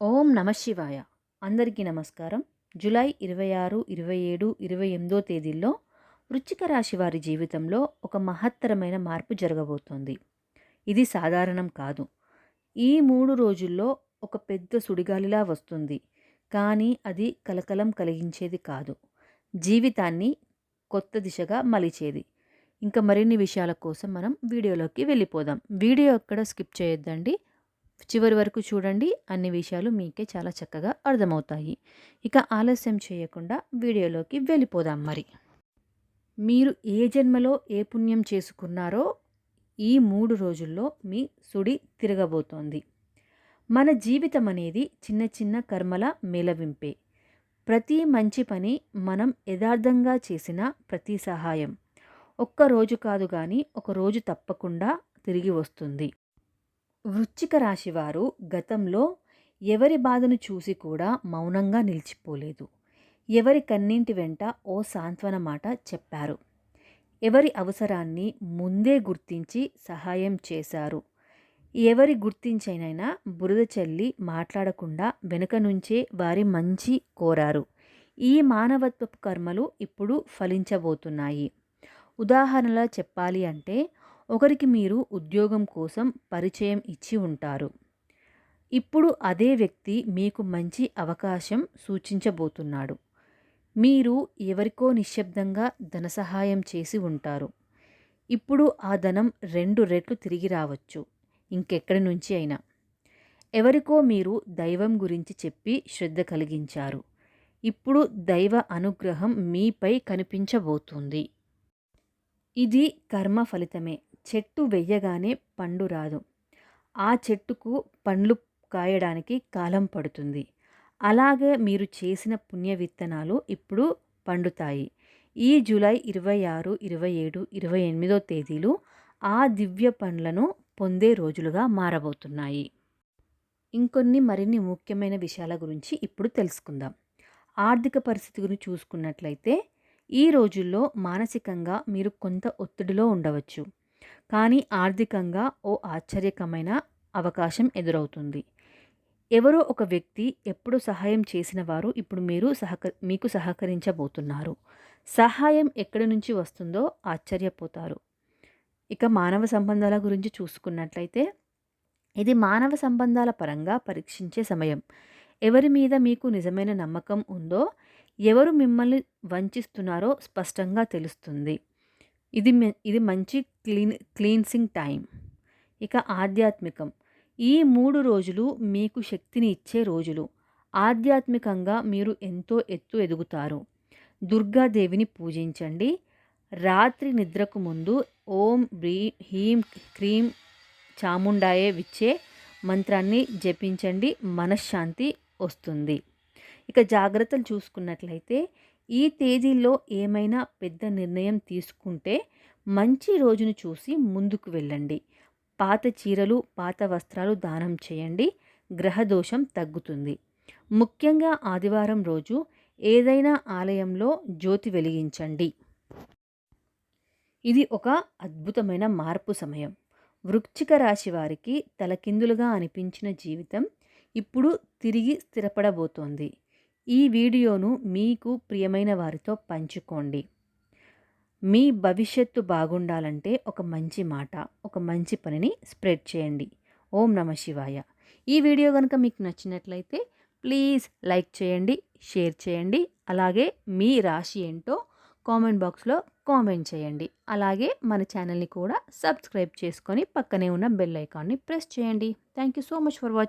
ఓం నమ శివాయ. అందరికీ నమస్కారం. జూలై ఇరవై ఆరు ఇరవై ఏడు ఇరవై ఎనిమిదో తేదీల్లో వృచ్చిక రాశి వారి జీవితంలో ఒక మహత్తరమైన మార్పు జరగబోతోంది. ఇది సాధారణం కాదు. ఈ మూడు రోజుల్లో ఒక పెద్ద సుడిగాలిలా వస్తుంది. కానీ అది కలకలం కలిగించేది కాదు. జీవితాన్ని కొత్త దిశగా మలిచేది. ఇంకా మరిన్ని విషయాల కోసం మనం వీడియోలోకి వెళ్ళిపోదాం. వీడియో ఎక్కడ స్కిప్ చేయొద్దండి. చివరి వరకు చూడండి. అన్ని విషయాలు మీకే చాలా చక్కగా అర్థమవుతాయి. ఇక ఆలస్యం చేయకుండా వీడియోలోకి వెళ్ళిపోదాం మరి. మీరు ఏ జన్మలో ఏ పుణ్యం చేసుకున్నారో ఈ మూడు రోజుల్లో మీ సుడి తిరగబోతోంది. మన జీవితం అనేది చిన్న చిన్న కర్మల మేలవింపే ప్రతి మంచి పని మనం యథార్థంగా చేసిన ప్రతి సహాయం. ఒక్క రోజు కాదు కానీ ఒక రోజు తప్పకుండా తిరిగి వస్తుంది. వృశ్చిక రాశివారు గతంలో ఎవరి బాధను చూసి కూడా మౌనంగా నిలిచిపోలేదు. ఎవరి కన్నింటి వెంట ఓ సాంత్వన మాట చెప్పారు. ఎవరి అవసరాన్ని ముందే గుర్తించి సహాయం చేశారు. ఎవరి గుర్తించైనైనా బురద చల్లి మాట్లాడకుండా వెనుక నుంచే వారి మంచి కోరారు. ఈ మానవత్వపు కర్మలు ఇప్పుడు ఫలించబోతున్నాయి. ఉదాహరణలా చెప్పాలి అంటే ఒకరికి మీరు ఉద్యోగం కోసం పరిచయం ఇచ్చి ఉంటారు. ఇప్పుడు అదే వ్యక్తి మీకు మంచి అవకాశం సూచించబోతున్నాడు. మీరు ఎవరికో నిశ్శబ్దంగా ధన సహాయం చేసి ఉంటారు. ఇప్పుడు ఆ ధనం రెండు రెట్లు తిరిగి రావచ్చు. ఇంకెక్కడి నుంచి అయినా. ఎవరికో మీరు దైవం గురించి చెప్పి శ్రద్ధ కలిగించారు. ఇప్పుడు దైవ అనుగ్రహం మీపై కనిపించబోతుంది. ఇది కర్మ ఫలితమే. చెట్టు వెయ్యగానే పండు రాదు. ఆ చెట్టుకు పండ్లు కాయడానికి కాలం పడుతుంది. అలాగే మీరు చేసిన పుణ్య విత్తనాలు ఇప్పుడు పండుతాయి. ఈ జూలై ఇరవై ఆరు ఇరవై ఏడు ఇరవై ఎనిమిదో తేదీలు ఆ దివ్య పండ్లను పొందే రోజులుగా మారబోతున్నాయి. ఇంకొన్ని మరిన్ని ముఖ్యమైన విషయాల గురించి ఇప్పుడు తెలుసుకుందాం. ఆర్థిక పరిస్థితి గురించి చూసుకున్నట్లయితే ఈ రోజుల్లో మానసికంగా మీరు కొంత ఒత్తిడిలో ఉండవచ్చు. కానీ ఆర్థికంగా ఓ ఆశ్చర్యకమైన అవకాశం ఎదురవుతుంది. ఎవరో ఒక వ్యక్తి ఎప్పుడు సహాయం చేసిన వారు ఇప్పుడు మీరు సహక మీకు సహకరించబోతున్నారు. సహాయం ఎక్కడి నుంచి వస్తుందో ఆశ్చర్యపోతారు. ఇక మానవ సంబంధాల గురించి చూసుకున్నట్లయితే ఇది మానవ సంబంధాల పరంగా పరీక్షించే సమయం. ఎవరి మీద మీకు నిజమైన నమ్మకం ఉందో ఎవరు మిమ్మల్ని వంచిస్తున్నారో స్పష్టంగా తెలుస్తుంది. ఇది ఇది మంచి క్లీన్ క్లీన్సింగ్ టైం. ఇక ఆధ్యాత్మికం. ఈ మూడు రోజులు మీకు శక్తిని ఇచ్చే రోజులు. ఆధ్యాత్మికంగా మీరు ఎంతో ఎత్తు ఎదుగుతారు. దుర్గాదేవిని పూజించండి. రాత్రి నిద్రకు ముందు ఓం బ్రీ హీం క్రీం చాముండాయే విచ్చే మంత్రాన్ని జపించండి. మనశ్శాంతి వస్తుంది. ఇక జాగ్రత్తలు చూసుకున్నట్లయితే ఈ తేదీల్లో ఏమైనా పెద్ద నిర్ణయం తీసుకుంటే మంచి రోజును చూసి ముందుకు వెళ్ళండి. పాత చీరలు పాత వస్త్రాలు దానం చేయండి. గ్రహదోషం తగ్గుతుంది. ముఖ్యంగా ఆదివారం రోజు ఏదైనా ఆలయంలో జ్యోతి వెలిగించండి. ఇది ఒక అద్భుతమైన మార్పు సమయం. వృశ్చిక రాశి వారికి తలకిందులుగా అనిపించిన జీవితం ఇప్పుడు తిరిగి స్థిరపడబోతోంది. ఈ వీడియోను మీకు ప్రియమైన వారితో పంచుకోండి. మీ భవిష్యత్తు బాగుండాలంటే ఒక మంచి మాట ఒక మంచి పనిని స్ప్రెడ్ చేయండి. ఓం నమ శివాయ. ఈ వీడియో కనుక మీకు నచ్చినట్లయితే ప్లీజ్ లైక్ చేయండి షేర్ చేయండి అలాగే మీ రాశి ఏంటో కామెంట్ బాక్స్లో కామెంట్ చేయండి. అలాగే మన ఛానల్ని కూడా సబ్స్క్రైబ్ చేసుకొని పక్కనే ఉన్న బెల్ ఐకాన్ని ప్రెస్ చేయండి. Thank you so much for watching.